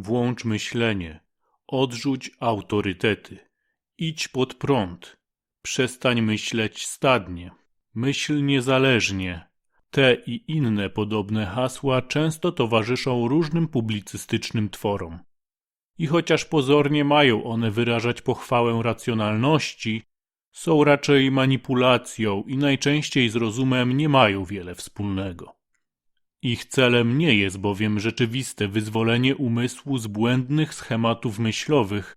Włącz myślenie. Odrzuć autorytety. Idź pod prąd. Przestań myśleć stadnie. Myśl niezależnie. Te i inne podobne hasła często towarzyszą różnym publicystycznym tworom. I chociaż pozornie mają one wyrażać pochwałę racjonalności, są raczej manipulacją i najczęściej z rozumem nie mają wiele wspólnego. Ich celem nie jest bowiem rzeczywiste wyzwolenie umysłu z błędnych schematów myślowych,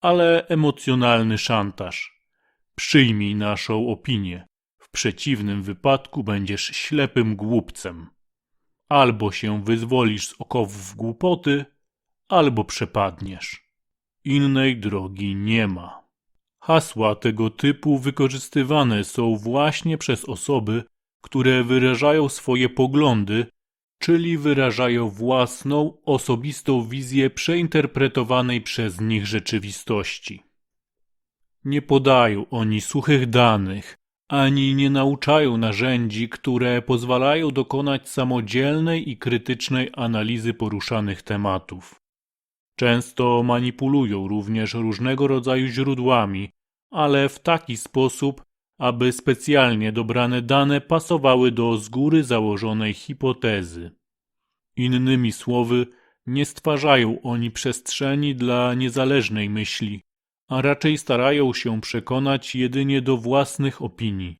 ale emocjonalny szantaż. Przyjmij naszą opinię. W przeciwnym wypadku będziesz ślepym głupcem. Albo się wyzwolisz z okowów głupoty, albo przepadniesz. Innej drogi nie ma. Hasła tego typu wykorzystywane są właśnie przez osoby, które wyrażają swoje poglądy, czyli wyrażają własną, osobistą wizję przeinterpretowanej przez nich rzeczywistości. Nie podają oni suchych danych, ani nie nauczają narzędzi, które pozwalają dokonać samodzielnej i krytycznej analizy poruszanych tematów. Często manipulują również różnego rodzaju źródłami, ale w taki sposób, aby specjalnie dobrane dane pasowały do z góry założonej hipotezy. Innymi słowy, nie stwarzają oni przestrzeni dla niezależnej myśli, a raczej starają się przekonać jedynie do własnych opinii.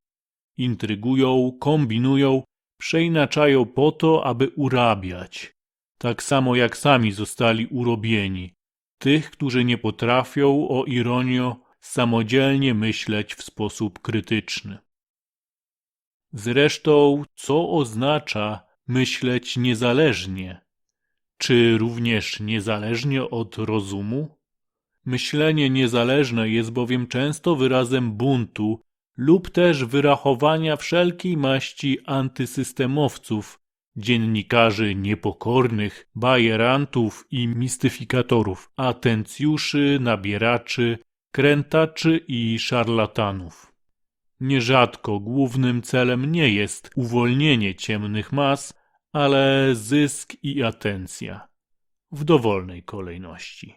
Intrygują, kombinują, przeinaczają po to, aby urabiać. Tak samo jak sami zostali urobieni. Tych, którzy nie potrafią, o ironio, samodzielnie myśleć w sposób krytyczny. Zresztą, co oznacza myśleć niezależnie? Czy również niezależnie od rozumu? Myślenie niezależne jest bowiem często wyrazem buntu lub też wyrachowania wszelkiej maści antysystemowców, dziennikarzy niepokornych, bajerantów i mistyfikatorów, atencjuszy, nabieraczy, krętaczy i szarlatanów. Nierzadko głównym celem nie jest uwolnienie ciemnych mas, ale zysk i atencja w dowolnej kolejności.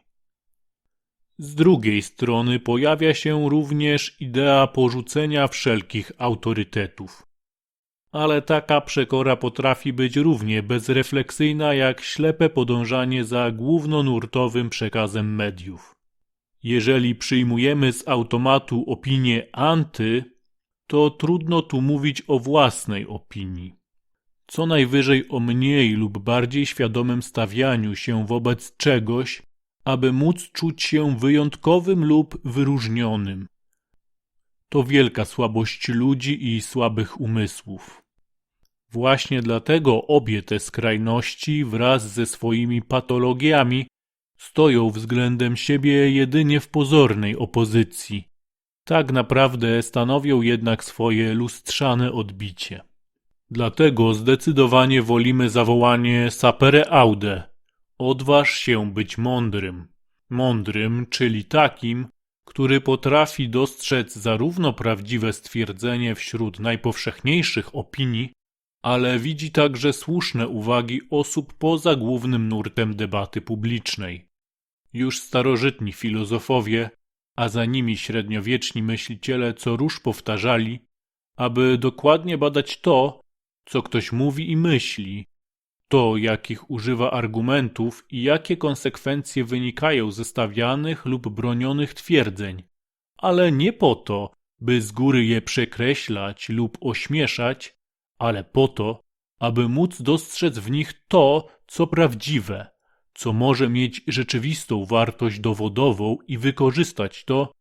Z drugiej strony pojawia się również idea porzucenia wszelkich autorytetów. Ale taka przekora potrafi być równie bezrefleksyjna jak ślepe podążanie za głównonurtowym przekazem mediów. Jeżeli przyjmujemy z automatu opinię anty, to trudno tu mówić o własnej opinii. Co najwyżej o mniej lub bardziej świadomym stawianiu się wobec czegoś, aby móc czuć się wyjątkowym lub wyróżnionym. To wielka słabość ludzi i słabych umysłów. Właśnie dlatego obie te skrajności wraz ze swoimi patologiami stoją względem siebie jedynie w pozornej opozycji. Tak naprawdę stanowią jednak swoje lustrzane odbicie. Dlatego zdecydowanie wolimy zawołanie sapere aude. Odważ się być mądrym. Mądrym, czyli takim, który potrafi dostrzec zarówno prawdziwe stwierdzenie wśród najpowszechniejszych opinii, ale widzi także słuszne uwagi osób poza głównym nurtem debaty publicznej. Już starożytni filozofowie, a za nimi średniowieczni myśliciele co róż powtarzali, aby dokładnie badać to, co ktoś mówi i myśli, to jakich używa argumentów i jakie konsekwencje wynikają ze stawianych lub bronionych twierdzeń, ale nie po to, by z góry je przekreślać lub ośmieszać, ale po to, aby móc dostrzec w nich to, co prawdziwe, co może mieć rzeczywistą wartość dowodową i wykorzystać to,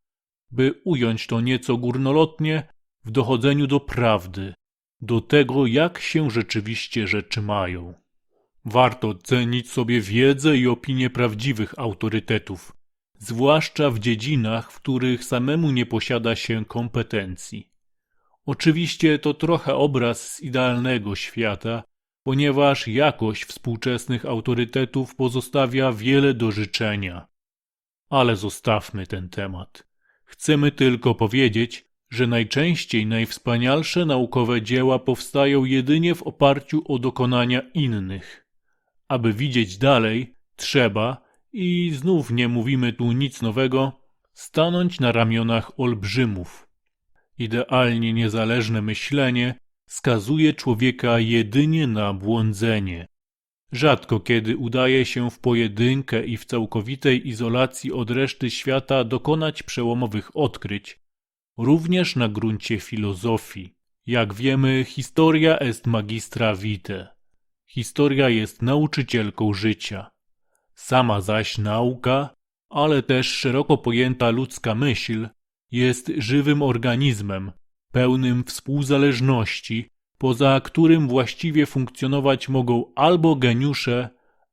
by ująć to nieco górnolotnie w dochodzeniu do prawdy, do tego, jak się rzeczywiście rzeczy mają. Warto cenić sobie wiedzę i opinie prawdziwych autorytetów, zwłaszcza w dziedzinach, w których samemu nie posiada się kompetencji. Oczywiście to trochę obraz z idealnego świata, ponieważ jakość współczesnych autorytetów pozostawia wiele do życzenia. Ale zostawmy ten temat. Chcemy tylko powiedzieć, że najczęściej najwspanialsze naukowe dzieła powstają jedynie w oparciu o dokonania innych. Aby widzieć dalej, trzeba, i znów nie mówimy tu nic nowego, stanąć na ramionach olbrzymów. Idealnie niezależne myślenie skazuje człowieka jedynie na błądzenie. Rzadko kiedy udaje się w pojedynkę i w całkowitej izolacji od reszty świata dokonać przełomowych odkryć, również na gruncie filozofii. Jak wiemy, historia est magistra vitae. Historia jest nauczycielką życia. Sama zaś nauka, ale też szeroko pojęta ludzka myśl, jest żywym organizmem, pełnym współzależności, poza którym właściwie funkcjonować mogą albo geniusze,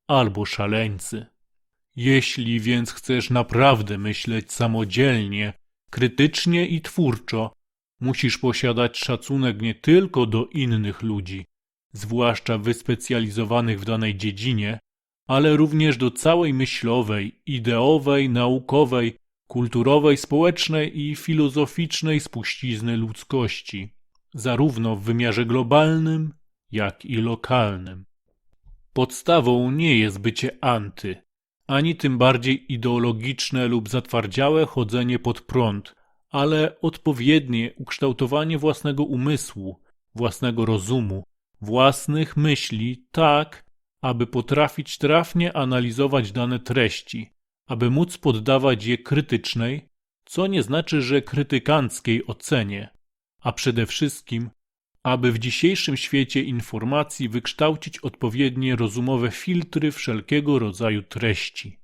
albo szaleńcy. Jeśli więc chcesz naprawdę myśleć samodzielnie, krytycznie i twórczo, musisz posiadać szacunek nie tylko do innych ludzi, zwłaszcza wyspecjalizowanych w danej dziedzinie, ale również do całej myślowej, ideowej, naukowej, kulturowej, społecznej i filozoficznej spuścizny ludzkości, zarówno w wymiarze globalnym, jak i lokalnym. Podstawą nie jest bycie anty, ani tym bardziej ideologiczne lub zatwardziałe chodzenie pod prąd, ale odpowiednie ukształtowanie własnego umysłu, własnego rozumu, własnych myśli tak, aby potrafić trafnie analizować dane treści, aby móc poddawać je krytycznej, co nie znaczy, że krytykanckiej ocenie, a przede wszystkim, aby w dzisiejszym świecie informacji wykształcić odpowiednie rozumowe filtry wszelkiego rodzaju treści.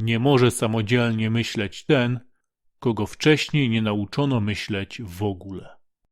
Nie może samodzielnie myśleć ten, kogo wcześniej nie nauczono myśleć w ogóle.